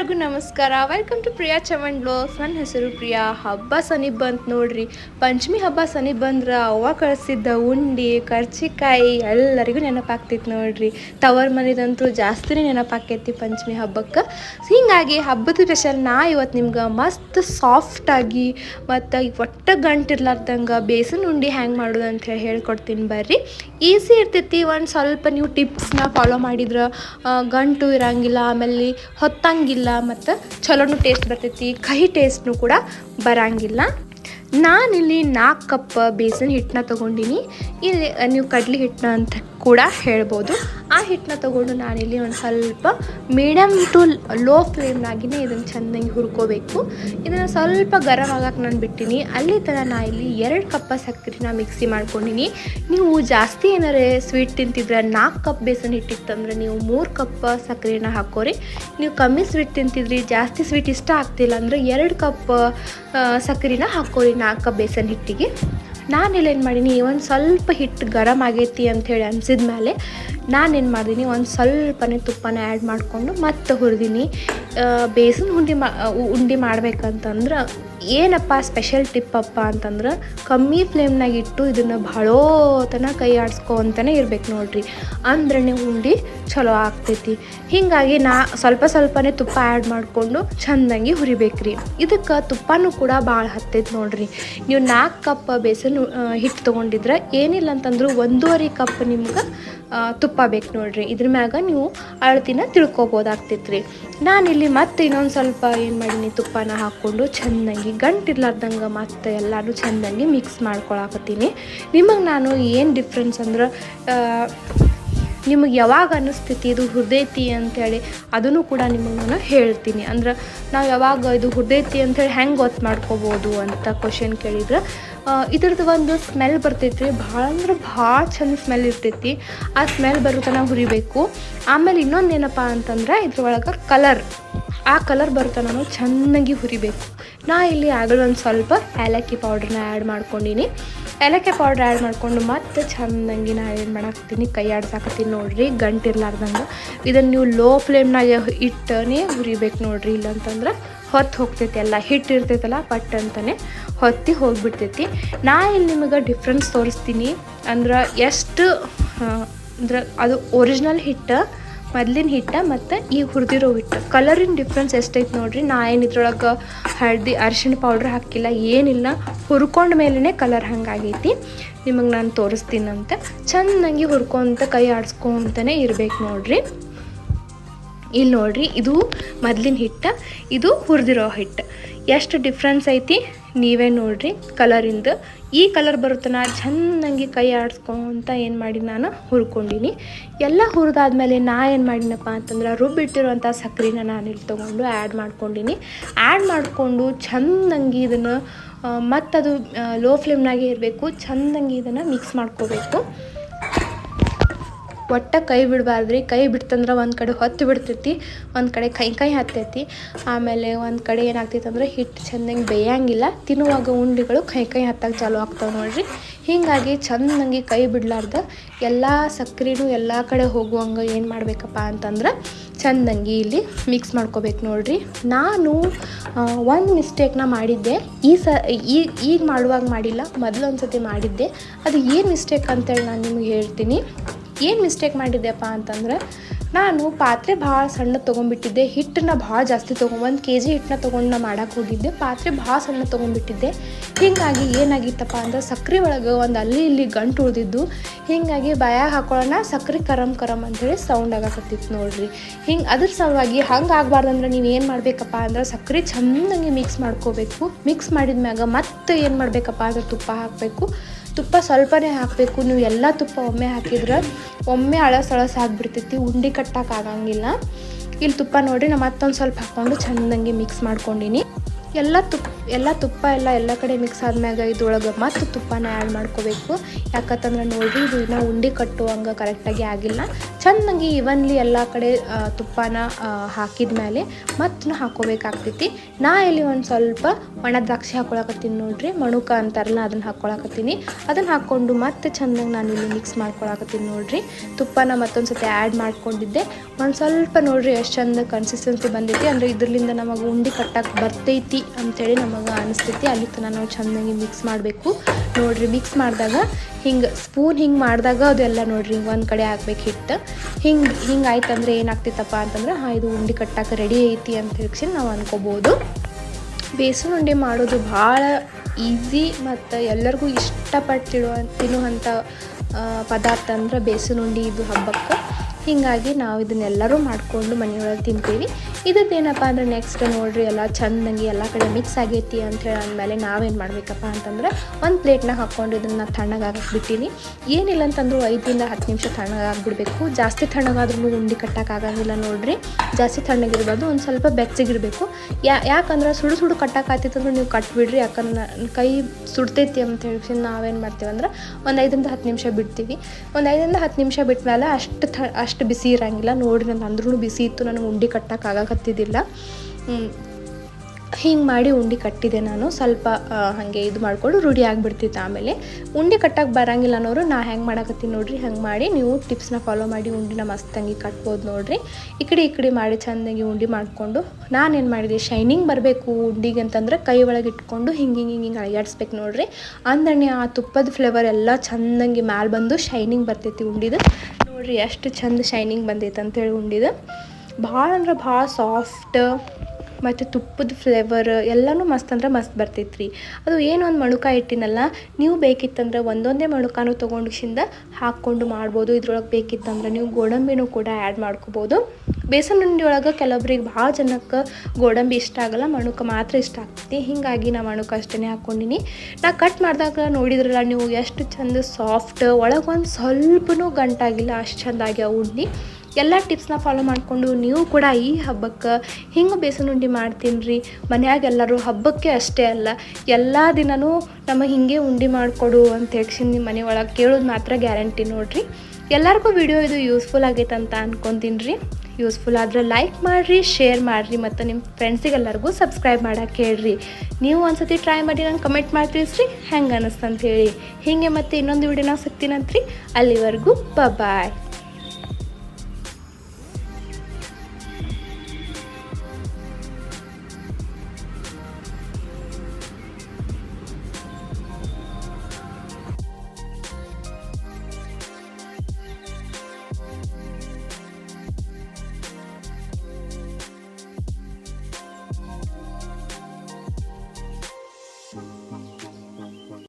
ಎಲ್ಲರಿಗೂ ನಮಸ್ಕಾರ. Welcome to Priya Chavan blogs ನನ್ನ ಹೆಸರು ಪ್ರಿಯಾ. ಹಬ್ಬ ಸನಿ ಬಂತು ನೋಡ್ರಿ. ಪಂಚಮಿ ಹಬ್ಬ ಸನಿ ಬಂದ್ರೆ ಅವ್ವ ಕಳಿಸಿದ್ದ ಉಂಡಿ, ಕರ್ಚಿಕಾಯಿ ಎಲ್ಲರಿಗೂ ನೆನಪಾಗ್ತಿತ್ತು ನೋಡ್ರಿ. ತವರ್ ಮನೆದಂತೂ ಜಾಸ್ತಿನೇ ನೆನಪಾಕೈತಿ ಪಂಚಮಿ ಹಬ್ಬಕ್ಕೆ. ಹೀಗಾಗಿ ಹಬ್ಬದ ಸ್ಪೆಷಲ್ ನಾ ಇವತ್ತು ನಿಮ್ಗೆ ಮಸ್ತ್ ಸಾಫ್ಟಾಗಿ ಮತ್ತು ಒಟ್ಟ ಗಂಟಿರ್ಲಾರ್ದಂಗೆ ಬೇಸನ್ ಉಂಡಿ ಹ್ಯಾಂಗೆ ಮಾಡೋದು ಅಂತ ಹೇಳಿ ಹೇಳ್ಕೊಡ್ತೀನಿ ಬರ್ರಿ. ಈಸಿ ಇರ್ತೈತಿ. ಒಂದು ಸ್ವಲ್ಪ ನೀವು ಟಿಪ್ಸ್ನ ಫಾಲೋ ಮಾಡಿದ್ರೆ ಗಂಟು ಇರಂಗಿಲ್ಲ, ಆಮೇಲೆ ಹೊತ್ತಂಗಿಲ್ಲ. ಮತ್ತು ಚಲೋನು ಟೇಸ್ಟ್ ಬರ್ತೈತಿ, ಕಹಿ ಟೇಸ್ಟ್ನು ಕೂಡ ಬರಂಗಿಲ್ಲ. ನಾನಿಲ್ಲಿ ನಾಲ್ಕು ಕಪ್ ಬೇಸನ್ ಹಿಟ್ಟನ್ನ ತೊಗೊಂಡಿನಿ. ಇಲ್ಲಿ ನೀವು ಕಡ್ಲಿ ಹಿಟ್ಟನ್ನ ಅಂತ ಕೂಡ ಹೇಳ್ಬೋದು. ಆ ಹಿಟ್ಟನ್ನ ತೊಗೊಂಡು ನಾನಿಲ್ಲಿ ಒಂದು ಸ್ವಲ್ಪ ಮೀಡಿಯಮ್ ಟು ಲೋ ಫ್ಲೇಮ್ನಾಗಿನೇ ಇದನ್ನು ಚೆನ್ನಾಗಿ ಹುರ್ಕೋಬೇಕು. ಇದನ್ನು ಸ್ವಲ್ಪ ಗರಂ ಆಗಕ್ಕೆ ನಾನು ಬಿಟ್ಟಿನಿ. ಅಲ್ಲಿ ಥರ ನಾ ಇಲ್ಲಿ ಎರಡು ಕಪ್ಪ ಸಕ್ಕರೆನ ಮಿಕ್ಸಿ ಮಾಡ್ಕೊಂಡಿನಿ. ನೀವು ಜಾಸ್ತಿ ಏನಾರೇ ಸ್ವೀಟ್ ತಿಂತಿದ್ರೆ ನಾಲ್ಕು ಕಪ್ ಬೇಸನ್ ಹಿಟ್ಟಿತ್ತಂದ್ರೆ ನೀವು ಮೂರು ಕಪ್ ಸಕ್ಕರೆನ ಹಾಕೋರಿ. ನೀವು ಕಮ್ಮಿ ಸ್ವೀಟ್ ತಿಂತಿದ್ರಿ, ಜಾಸ್ತಿ ಸ್ವೀಟ್ ಇಷ್ಟ ಆಗ್ತಿಲ್ಲ ಅಂದರೆ ಎರಡು ಕಪ್ ಸಕ್ಕರೆನ ಹಾಕೋರಿ ನಾಲ್ಕು ಕಪ್ ಬೇಸನ್ ಹಿಟ್ಟಿಗೆ. ಇಲ್ಲೇನು ಮಾಡೀನಿ ಒಂದು ಸ್ವಲ್ಪ ಹಿಟ್ಟು ಗರಮ್ ಆಗೈತಿ ಅಂಥೇಳಿ ಅನ್ಸಿದ ಮೇಲೆ ನಾನೇನು ಮಾಡಿದೀನಿ ಒಂದು ಸ್ವಲ್ಪನೇ ತುಪ್ಪನ ಆ್ಯಡ್ ಮಾಡಿಕೊಂಡು ಮತ್ತೆ ಹುರಿದೀನಿ. ಬೇಸನ್ ಉಂಡಿ ಮಾ ಉಂಡಿ ಮಾಡ್ಬೇಕಂತಂದ್ರೆ ಏನಪ್ಪ ಸ್ಪೆಷಲ್ ಟಿಪ್ಪಪ್ಪ ಅಂತಂದ್ರೆ ಕಮ್ಮಿ ಫ್ಲೇಮ್ನಾಗ ಇಟ್ಟು ಇದನ್ನು ಭಾಳೋ ತನಕ ಕೈ ಆಡಿಸ್ಕೊಂತನೇ ಇರ್ಬೇಕು ನೋಡ್ರಿ. ಅಂದ್ರೆ ಉಂಡಿ ಚಲೋ ಆಗ್ತೈತಿ. ಹೀಗಾಗಿ ನಾ ಸ್ವಲ್ಪ ಸ್ವಲ್ಪನೇ ತುಪ್ಪ ಆ್ಯಡ್ ಮಾಡಿಕೊಂಡು ಚೆಂದಂಗಿ ಹುರಿಬೇಕ್ರಿ. ಇದಕ್ಕೆ ತುಪ್ಪನೂ ಕೂಡ ಭಾಳ ಹತ್ತೈತಿ ನೋಡ್ರಿ. ನೀವು ನಾಲ್ಕು ಕಪ್ ಬೇಸನ್ ಹಿಟ್ಟು ತೊಗೊಂಡಿದ್ರೆ ಏನಿಲ್ಲ ಅಂತಂದ್ರೂ ಒಂದೂವರೆ ಕಪ್ ನಿಮ್ಗೆ ತುಪ್ಪ ಬೇಕು ನೋಡ್ರಿ. ಇದ್ರ ಮ್ಯಾಗ ನೀವು ಅಳತಿನ ತಿಳ್ಕೊಬೋದಾಗ್ತೈತ್ರಿ. ನಾನಿಲ್ಲಿ ಮತ್ತೆ ಇನ್ನೊಂದು ಸ್ವಲ್ಪ ಏನು ಮಾಡೀನಿ, ತುಪ್ಪನ ಹಾಕ್ಕೊಂಡು ಚೆಂದಂಗಿ ಗಂಟಿರ್ಲಾರ್ದಂಗೆ ಮತ್ತೆ ಎಲ್ಲರೂ ಚೆಂದಂಗಿ ಮಿಕ್ಸ್ ಮಾಡ್ಕೊಳಕತ್ತೀನಿ. ನಿಮಗೆ ನಾನು ಏನು ಡಿಫ್ರೆನ್ಸ್ ಅಂದ್ರೆ ನಿಮಗೆ ಯಾವಾಗ ಅನ್ನಿಸ್ತೈತಿ ಇದು ಹುರ್ದೈತಿ ಅಂಥೇಳಿ ಅದನ್ನು ಕೂಡ ನಿಮಗೆ ನಾನು ಹೇಳ್ತೀನಿ. ಅಂದ್ರೆ ನಾವು ಯಾವಾಗ ಇದು ಹುರ್ದೈತಿ ಅಂಥೇಳಿ ಹೆಂಗೆ ಗೊತ್ತು ಮಾಡ್ಕೋಬೋದು ಅಂತ ಕ್ವಶನ್ ಕೇಳಿದ್ರೆ ಇದ್ರದ್ದು ಒಂದು ಸ್ಮೆಲ್ ಬರ್ತೈತಿ ಭಾಳ ಅಂದ್ರೆ ಭಾಳ ಚಂದ ಸ್ಮೆಲ್ ಇರ್ತೈತಿ. ಆ ಸ್ಮೆಲ್ ಬರೋ ತನಕ ಹುರಿಬೇಕು. ಆಮೇಲೆ ಇನ್ನೊಂದು ಏನಪ್ಪ ಅಂತಂದ್ರೆ, ಇದ್ರೊಳಗೆ ಕಲರ್ ಆ ಕಲರ್ ಬರುತ್ತೆ ನಾನು ಚೆನ್ನಾಗಿ ಹುರಿಬೇಕು. ನಾ ಇಲ್ಲಿ ಆಗಲೂ ಒಂದು ಸ್ವಲ್ಪ ಏಲಕ್ಕಿ ಪೌಡ್ರನ್ನ ಆ್ಯಡ್ ಮಾಡ್ಕೊಂಡಿನಿ. ಏಲಕ್ಕಿ ಪೌಡ್ರ್ ಆ್ಯಡ್ ಮಾಡಿಕೊಂಡು ಮತ್ತೆ ಚೆಂದಂಗೆ ನಾ ಏನು ಮಾಡಾಕ್ತೀನಿ, ಕೈ ಆಡ್ಸಾಕತ್ತೀನಿ ನೋಡ್ರಿ ಗಂಟಿರ್ಲಾರ್ದಂಗೆ ಇದನ್ನು ನೀವು ಲೋ ಫ್ಲೇಮ್ನಾಗ ಇಟ್ಟನೇ ಹುರಿಬೇಕು ನೋಡ್ರಿ, ಇಲ್ಲಂತಂದ್ರೆ ಹೊತ್ತು ಹೋಗ್ತೈತಿ ಎಲ್ಲ. ಹಿಟ್ಟು ಇರ್ತೈತಲ್ಲ, ಪಟ್ ಅಂತಲೇ ಹೊತ್ತಿ ಹೋಗಿಬಿಡ್ತೈತಿ. ನಾ ಇಲ್ಲಿ ನಿಮಗೆ ಡಿಫ್ರೆನ್ಸ್ ತೋರಿಸ್ತೀನಿ ಅಂದ್ರೆ ಎಷ್ಟು ಅಂದ್ರೆ ಅದು ಒರಿಜಿನಲ್ ಹಿಟ್ಟು ಮೊದ್ಲಿನ ಹಿಟ್ಟ ಮತ್ತು ಈಗ ಹುರಿದಿರೋ ಹಿಟ್ಟು. ಕಲರಿನ ಡಿಫ್ರೆನ್ಸ್ ಎಷ್ಟೈತೆ ನೋಡ್ರಿ? ನಾ ಏನು ಇದ್ರೊಳಗೆ ಹಳದಿ ಅರಿಶಿಣ ಪೌಡ್ರ್ ಹಾಕಿಲ್ಲ, ಏನಿಲ್ಲ. ಹುರ್ಕೊಂಡ ಮೇಲೇ ಕಲರ್ ಹಂಗಾಗೈತಿ. ನಿಮಗೆ ನಾನು ತೋರಿಸ್ತೀನಂತ. ಚೆನ್ನಾಗಿ ಹುರ್ಕೊಂತ ಕೈ ಆಡಿಸ್ಕೊಂತನೇ ಇರ್ಬೇಕು ನೋಡ್ರಿ. ಇಲ್ಲಿ ನೋಡ್ರಿ, ಇದು ಮೊದ್ಲಿನ ಹಿಟ್ಟು, ಇದು ಹುರಿದಿರೋ ಹಿಟ್ಟು. ಎಷ್ಟು ಡಿಫ್ರೆನ್ಸ್ ಐತಿ? ನೀವೇ ನೋಡ್ರಿ ಕಲರಿಂದ ಈ ಕಲರ್ ಬರುತ್ತನ, ಚೆನ್ನಾಗಿ ಕೈ ಆಡಿಸ್ಕೊಂತ ಏನು ಮಾಡಿ ನಾನು? ಹುರ್ಕೊಂಡಿನಿ. ಎಲ್ಲ ಹುರಿದಾದ್ಮೇಲೆ ನಾ ಏನು ಮಾಡಿನಪ್ಪ ಅಂತಂದ್ರೆ ರುಬ್ಬಿಟ್ಟಿರುವಂಥ ಸಕ್ಕರೆನ ನಾನು ಇಲ್ಲಿ ತೊಗೊಂಡು ಆ್ಯಡ್ ಮಾಡ್ಕೊಂಡಿನಿ. ಆ್ಯಡ್ ಮಾಡಿಕೊಂಡು ಚೆಂದಂಗಿ ಇದನ್ನು ಮತ್ತದು ಲೋ ಫ್ಲೇಮ್ನಾಗೆ ಇರಬೇಕು ಚೆಂದಂಗಿ ಇದನ್ನು ಮಿಕ್ಸ್ ಮಾಡ್ಕೋಬೇಕು. ಒಟ್ಟ ಕೈ ಬಿಡಬಾರ್ದ್ರಿ. ಕೈ ಬಿಡ್ತಂದ್ರೆ ಒಂದು ಕಡೆ ಹೊತ್ತು ಬಿಡ್ತೈತಿ, ಒಂದು ಕಡೆ ಕೈ ಕೈ ಹತ್ತೈತಿ. ಆಮೇಲೆ ಒಂದು ಕಡೆ ಏನಾಗ್ತೈತೆ ಅಂದ್ರೆ ಹಿಟ್ಟು ಚೆಂದಂಗೆ ಬೇಯಂಗಿಲ್ಲ. ತಿನ್ನುವಾಗ ಉಂಡೆಗಳು ಕೈ ಕೈ ಹತ್ತಕ್ಕೆ ಚಾಲು ಆಗ್ತಾವೆ ನೋಡ್ರಿ. ಹೀಗಾಗಿ ಚೆಂದಂಗೆ ಕೈ ಬಿಡಲಾರ್ದ, ಎಲ್ಲ ಸಕ್ಕರೆನೂ ಎಲ್ಲ ಕಡೆ ಹೋಗುವಂಗೆ ಏನು ಮಾಡಬೇಕಪ್ಪ ಅಂತಂದ್ರೆ ಚಂದಂಗಿ ಇಲ್ಲಿ ಮಿಕ್ಸ್ ಮಾಡ್ಕೋಬೇಕು ನೋಡ್ರಿ. ನಾನು ಒಂದು ಮಿಸ್ಟೇಕ್ನ ಮಾಡಿದ್ದೆ. ಈ ಸ, ಈ, ಈಗ ಮಾಡುವಾಗ ಮಾಡಿಲ್ಲ ಮೊದಲೊಂದು ಒಂದ್ಸತಿ ಮಾಡಿದ್ದೆ. ಅದು ಏನು ಮಿಸ್ಟೇಕ್ ಅಂತೇಳಿ ನಾನು ನಿಮಗೆ ಹೇಳ್ತೀನಿ. ಏನು ಮಿಸ್ಟೇಕ್ ಮಾಡಿದ್ದೆಪ್ಪ ಅಂತಂದ್ರೆ, ನಾನು ಪಾತ್ರೆ ಭಾಳ ಸಣ್ಣ ತೊಗೊಂಡ್ಬಿಟ್ಟಿದ್ದೆ, ಹಿಟ್ಟನ್ನ ಭಾಳ ಜಾಸ್ತಿ ತೊಗೊಂಡು, ಒಂದು ಕೆ ಜಿ ಹಿಟ್ಟನ್ನ ತೊಗೊಂಡು ನಾ ಮಾಡಕ್ಕೆ ಹೋಗಿದ್ದೆ, ಪಾತ್ರೆ ಭಾಳ ಸಣ್ಣ ತೊಗೊಂಡ್ಬಿಟ್ಟಿದ್ದೆ. ಹೀಗಾಗಿ ಏನಾಗಿತ್ತಪ್ಪ ಅಂದ್ರೆ ಸಕ್ಕರೆ ಒಳಗೆ ಒಂದು ಅಲ್ಲಿ ಇಲ್ಲಿ ಗಂಟು ಉಳಿದಿದ್ದು, ಹೀಗಾಗಿ ಬಾಯಾಗ ಹಾಕೊಳ್ಳೋಣ ಸಕ್ಕರೆ ಕರಮ್ ಕರಮ್ ಅಂತೇಳಿ ಸೌಂಡ್ ಆಗಕತ್ತಿತ್ತು ನೋಡ್ರಿ. ಹಿಂಗೆ ಅದ್ರ ಸಲುವಾಗಿ ಹಂಗೆ ಆಗಬಾರ್ದಂದ್ರೆ ನೀವು ಏನು ಮಾಡಬೇಕಪ್ಪ ಅಂದ್ರೆ ಸಕ್ಕರೆ ಚೆನ್ನಾಗಿ ಮಿಕ್ಸ್ ಮಾಡ್ಕೋಬೇಕು. ಮಿಕ್ಸ್ ಮಾಡಿದ ಮ್ಯಾಗ ಮತ್ತೆ ಏನು ಮಾಡಬೇಕಪ್ಪ ಅಂದ್ರೆ ತುಪ್ಪ ಹಾಕಬೇಕು. ತುಪ್ಪ ಸ್ವಲ್ಪನೇ ಹಾಕಬೇಕು. ನೀವು ಎಲ್ಲ ತುಪ್ಪ ಒಮ್ಮೆ ಹಾಕಿದ್ರೆ ಒಮ್ಮೆ ಅಳಸ್ ಅಳಸ್ ಆಗಿಬಿಡ್ತೈತಿ, ಉಂಡಿ ಕಟ್ಟಕ್ಕೆ ಆಗಂಗಿಲ್ಲ. ಇಲ್ಲಿ ತುಪ್ಪ ನೋಡಿರಿ, ನಾ ಮತ್ತೊಂದು ಸ್ವಲ್ಪ ಹಾಕ್ಕೊಂಡು ಚೆಂದಂಗೆ ಮಿಕ್ಸ್ ಮಾಡ್ಕೊಂಡಿನಿ. ಎಲ್ಲ ತುಪ್ಪ ಎಲ್ಲ ತುಪ್ಪ ಎಲ್ಲ ಎಲ್ಲ ಕಡೆ ಮಿಕ್ಸ್ ಆದ್ಮ್ಯಾಗ ಇದ್ರೊಳಗೆ ಮತ್ತು ತುಪ್ಪನ ಆ್ಯಡ್ ಮಾಡ್ಕೋಬೇಕು. ಯಾಕಂತಂದ್ರೆ ನೋಡಿರಿ, ಇದು ಇನ್ನೂ ಉಂಡೆ ಕಟ್ಟುವಂಗೆ ಕರೆಕ್ಟಾಗಿ ಆಗಿಲ್ಲ. ಚೆನ್ನಾಗಿ ಇವನ್ಲಿ ಎಲ್ಲ ಕಡೆ ತುಪ್ಪನ ಹಾಕಿದ ಮೇಲೆ ಮತ್ತೆ ಹಾಕೋಬೇಕಾಗ್ತೈತಿ. ನಾ ಇಲ್ಲಿ ಒಂದು ಸ್ವಲ್ಪ ಒಣ ದ್ರಾಕ್ಷಿ ಹಾಕೊಳಕತ್ತೀನಿ ನೋಡ್ರಿ, ಮಣುಕ ಅಂತಾರಲ್ಲ ಅದನ್ನು ಹಾಕ್ಕೊಳಕತ್ತೀನಿ ಅದನ್ನು ಹಾಕ್ಕೊಂಡು ಮತ್ತೆ ಚೆಂದಾಗಿ ನಾನು ಇಲ್ಲಿ ಮಿಕ್ಸ್ ಮಾಡ್ಕೊಳಕತ್ತೀನಿ ನೋಡ್ರಿ. ತುಪ್ಪನ ಮತ್ತೊಂದು ಸತಿ ಆ್ಯಡ್ ಮಾಡ್ಕೊಂಡಿದ್ದೆ. ಒಂದು ಸ್ವಲ್ಪ ನೋಡ್ರಿ ಎಷ್ಟು ಚಂದ ಕನ್ಸಿಸ್ಟೆನ್ಸಿ ಬಂದೈತಿ. ಅಂದರೆ ಇದರಿಂದ ನಮಗೆ ಉಂಡೆ ಕಟ್ಟಕ್ಕೆ ಬರ್ತೈತಿ ಅಂಥೇಳಿ ನಮಗೆ ಅನಿಸ್ತೈತಿ. ಅಲ್ಲಿ ತನಕ ನಾವು ಚೆನ್ನಾಗಿ ಮಿಕ್ಸ್ ಮಾಡಬೇಕು. ನೋಡಿರಿ ಮಿಕ್ಸ್ ಮಾಡಿದಾಗ ಹಿಂಗೆ ಸ್ಪೂನ್ ಹಿಂಗೆ ಮಾಡಿದಾಗ ಅದೆಲ್ಲ ನೋಡಿರಿ ಒಂದು ಕಡೆ ಹಾಕ್ಬೇಕು ಹಿಟ್ಟು ಹಿಂಗೆ ಹಿಂಗೆ ಆಯ್ತಂದ್ರೆ ಏನಾಗ್ತೈತಪ್ಪ ಅಂತಂದ್ರೆ ಹಾಂ ಇದು ಉಂಡೆ ಕಟ್ಟಾಕ ರೆಡಿ ಐತಿ ಅಂತ ಹೇಳಿ ನಾವು ಅನ್ಕೋಬೋದು. ಬೇಸನ್ ಉಂಡೆ ಮಾಡೋದು ಭಾಳ ಈಸಿ ಮತ್ತು ಎಲ್ಲರಿಗೂ ಇಷ್ಟಪಟ್ಟಿಡುವ ತಿನ್ನುವಂಥ ಆ, ಪದಾರ್ಥ ಅಂದ್ರೆ ಬೇಸನ್ ಉಂಡೆ ಇದು ಹಬ್ಬಕ್ಕೆ. ಹೀಗಾಗಿ ನಾವು ಇದನ್ನೆಲ್ಲರೂ ಮಾಡಿಕೊಂಡು ಮನೆಯೊಳಗೆ ತಿಂತೀವಿ. ಇದೇನಪ್ಪ ಅಂದರೆ ನೆಕ್ಸ್ಟ್ ನೋಡ್ರಿ ಎಲ್ಲ ಚಂದಂಗೆ ಎಲ್ಲ ಕಡೆ ಮಿಕ್ಸ್ ಆಗೈತಿ ಅಂತ ಹೇಳಿ ಅಂದಮೇಲೆ ನಾವೇನು ಮಾಡಬೇಕಪ್ಪ ಅಂತಂದ್ರೆ ಒಂದು ಪ್ಲೇಟ್ನಾಗ ಹಾಕ್ಕೊಂಡು ಇದನ್ನು ತಣ್ಣಗಾಗಕ್ಕೆ ಬಿಟ್ಟಿನಿ ಏನಿಲ್ಲ ಅಂತಂದ್ರೂ ಐದರಿಂದ ಹತ್ತು ನಿಮಿಷ ತಣ್ಣಗಾಗ್ಬಿಡ್ಬೇಕು ಜಾಸ್ತಿ ತಣ್ಣಗಾದ್ರೂ ಉಂಡಿ ಕಟ್ಟಕ್ಕಾಗಂಗಿಲ್ಲ ನೋಡ್ರಿ. ಜಾಸ್ತಿ ತಣ್ಣಗಿರ್ಬೋದು ಒಂದು ಸ್ವಲ್ಪ ಬೆಚ್ಚಗಿರಬೇಕು. ಯಾ, ಯಾಕಂದ್ರೆ ಸುಡು ಸುಡು ಕಟ್ಟಕ್ಕಾಗ್ತಿತ್ತಂದ್ರೆ ನೀವು ಕಟ್ಬಿಡ್ರಿ, ಯಾಕಂದ್ರೆ ಕೈ ಸುಡ್ತೈತಿ ಅಂತ ಹೇಳಿ ನಾವೇನು ಮಾಡ್ತೀವಿ ಅಂದ್ರೆ ಒಂದು ಐದರಿಂದ ಹತ್ತು ನಿಮಿಷ ಬಿಡ್ತೀವಿ. ಒಂದು ಐದರಿಂದ ಹತ್ತು ನಿಮಿಷ ಬಿಟ್ಟ ಮೇಲೆ ಅಷ್ಟು ಅಷ್ಟು ಬಿಸಿ ಇರೋಂಗಿಲ್ಲ. ನೋಡಿ ನಾನು ಅಂದ್ರೂ ಬಿಸಿ ಇತ್ತು. ನನಗೆ ಉಂಡೆ ಕಟ್ಟೋಕೆ ಆಗಕತ್ತಿದ್ದಿಲ್ಲ. ಹಿಂಗೆ ಮಾಡಿ ಉಂಡೆ ಕಟ್ಟಿದೆ ನಾನು. ಸ್ವಲ್ಪ ಹಾಗೆ ಇದು ಮಾಡಿಕೊಂಡು ರೂಢಿ ಆಗಿಬಿಡ್ತಿತ್ತು ಆಮೇಲೆ. ಉಂಡೆ ಕಟ್ಟಕ್ಕೆ ಬರಂಗಿಲ್ಲ ಅನ್ನೋರು, ನಾ ಹೆಂಗೆ ಮಾಡಕತ್ತೀನಿ ನೋಡ್ರಿ, ಹಂಗೆ ಮಾಡಿ ನೀವು ಟಿಪ್ಸ್ನ ಫಾಲೋ ಮಾಡಿ ಉಂಡಿನ ಮಸ್ತಂಗಿ ಕಟ್ಬೋದು ನೋಡ್ರಿ. ಈ ಕಡೆ ಈ ಕಡೆ ಮಾಡಿ ಚೆಂದಾಗಿ ಉಂಡೆ ಮಾಡಿಕೊಂಡು, ನಾನೇನು ಮಾಡಿದೆ, ಶೈನಿಂಗ್ ಬರಬೇಕು ಉಂಡಿಗೆ ಅಂತಂದ್ರೆ ಕೈ ಒಳಗೆ ಇಟ್ಕೊಂಡು ಹಿಂಗೆ ಹಿಂಗೆ ಹಿಂಗೆ ಅಳಗಾಡಿಸ್ಬೇಕು ನೋಡ್ರಿ. ಅಂದಣ್ಣೆ ಆ ತುಪ್ಪದ ಫ್ಲೇವರ್ ಎಲ್ಲ ಚೆಂದಂಗೆ ಮ್ಯಾಲೆ ಬಂದು ಶೈನಿಂಗ್ ಬರ್ತೈತಿ ಉಂಡಿದು. ನೋಡ್ರಿ ಎಷ್ಟು ಚಂದ ಶೈನಿಂಗ್ ಬಂದೈತೆ ಅಂತೇಳಿ ಉಂಡಿದೆ ಭಾಳ ಅಂದ್ರೆ ಭಾಳ ಸಾಫ್ಟ್ ಮತ್ತು ತುಪ್ಪದ ಫ್ಲೇವರ್ ಎಲ್ಲನೂ ಮಸ್ತ್ ಅಂದ್ರೆ ಮಸ್ತ್ ಬರ್ತೈತೆ ರೀ ಅದು ಏನು ಒಂದು ಮಣುಕ ಇಟ್ಟಿನಲ್ಲ ನೀವು ಬೇಕಿತ್ತಂದ್ರೆ ಒಂದೊಂದೇ ಮಣುಕಾನು ತೊಗೊಂಡಿಂದ ಹಾಕ್ಕೊಂಡು ಮಾಡ್ಬೋದು. ಇದ್ರೊಳಗೆ ಬೇಕಿತ್ತಂದ್ರೆ ನೀವು ಗೋಡಂಬಿನೂ ಕೂಡ ಆ್ಯಡ್ ಮಾಡ್ಕೋಬೋದು. ಬೇಸನ್ ಉಂಡೆ ಒಳಗೆ ಕೆಲವೊಬ್ರಿಗೆ ಭಾಳ ಜನಕ್ಕೆ ಗೋಡಂಬಿ ಇಷ್ಟ ಆಗಲ್ಲ, ಮಣುಕ ಮಾತ್ರ ಇಷ್ಟ ಆಗ್ತೈತಿ. ಹೀಗಾಗಿ ನಾ ಮಣುಕ ಅಷ್ಟೇ ಹಾಕ್ಕೊಂಡಿನಿ ನಾ ಕಟ್ ಮಾಡಿದಾಗ ನೋಡಿದ್ರಲ್ಲ ನೀವು ಎಷ್ಟು ಚಂದ ಸಾಫ್ಟ್ ಒಳಗೆ ಒಂದು ಸ್ವಲ್ಪನೂ ಗಂಟಾಗಿಲ್ಲ, ಅಷ್ಟು ಚಂದಾಗಿ ಉಂಡಿ ಎಲ್ಲ ಟಿಪ್ಸ್ನ ಫಾಲೋ ಮಾಡಿಕೊಂಡು ನೀವು ಕೂಡ ಈ ಹಬ್ಬಕ್ಕೆ ಹಿಂಗೆ ಬೇಸನ್ ಉಂಡೆ ಮಾಡ್ತೀನಿ ರೀ ಮನ್ಯಾಗ ಎಲ್ಲರೂ ಹಬ್ಬಕ್ಕೆ ಅಷ್ಟೇ ಅಲ್ಲ, ಎಲ್ಲ ದಿನವೂ ನಮ್ಮ ಹಿಂಗೆ ಉಂಡೆ ಮಾಡಿಕೊಡು ಅಂತ ಹೇಳಿ ನಿಮ್ಮ ಮನೆ ಒಳಗೆ ಕೇಳೋದು ಮಾತ್ರ ಗ್ಯಾರಂಟಿ ನೋಡಿರಿ. ಎಲ್ಲರಿಗೂ ವಿಡಿಯೋ ಇದು ಯೂಸ್ಫುಲ್ ಆಗೈತೆ ಅಂತ ಅನ್ಕೊತೀನಿ ರೀ ಯೂಸ್ಫುಲ್ ಆದ್ರೆ ಲೈಕ್ ಮಾಡಿರಿ ಶೇರ್ ಮಾಡಿರಿ ಮತ್ತು ನಿಮ್ಮ ಫ್ರೆಂಡ್ಸಿಗೆಲ್ಲರಿಗೂ ಸಬ್ಸ್ಕ್ರೈಬ್ ಮಾಡಕ್ಕೆ ಹೇಳ್ರಿ. ನೀವು ಒಂದ್ಸತಿ ಟ್ರೈ ಮಾಡಿ ನಂಗೆ ಕಮೆಂಟ್ ಮಾಡಿ ತಿಳಿಸ್ರಿ, ಹೆಂಗೆ ಅನ್ನಿಸ್ತಂತ ಹೇಳಿ. ಹೀಗೆ ಮತ್ತೆ ಇನ್ನೊಂದು ವಿಡಿಯೋನಾಗ ಸಿಗ್ತೀನಂತ್ರಿ. ಅಲ್ಲಿವರೆಗೂ ಬಾಯ್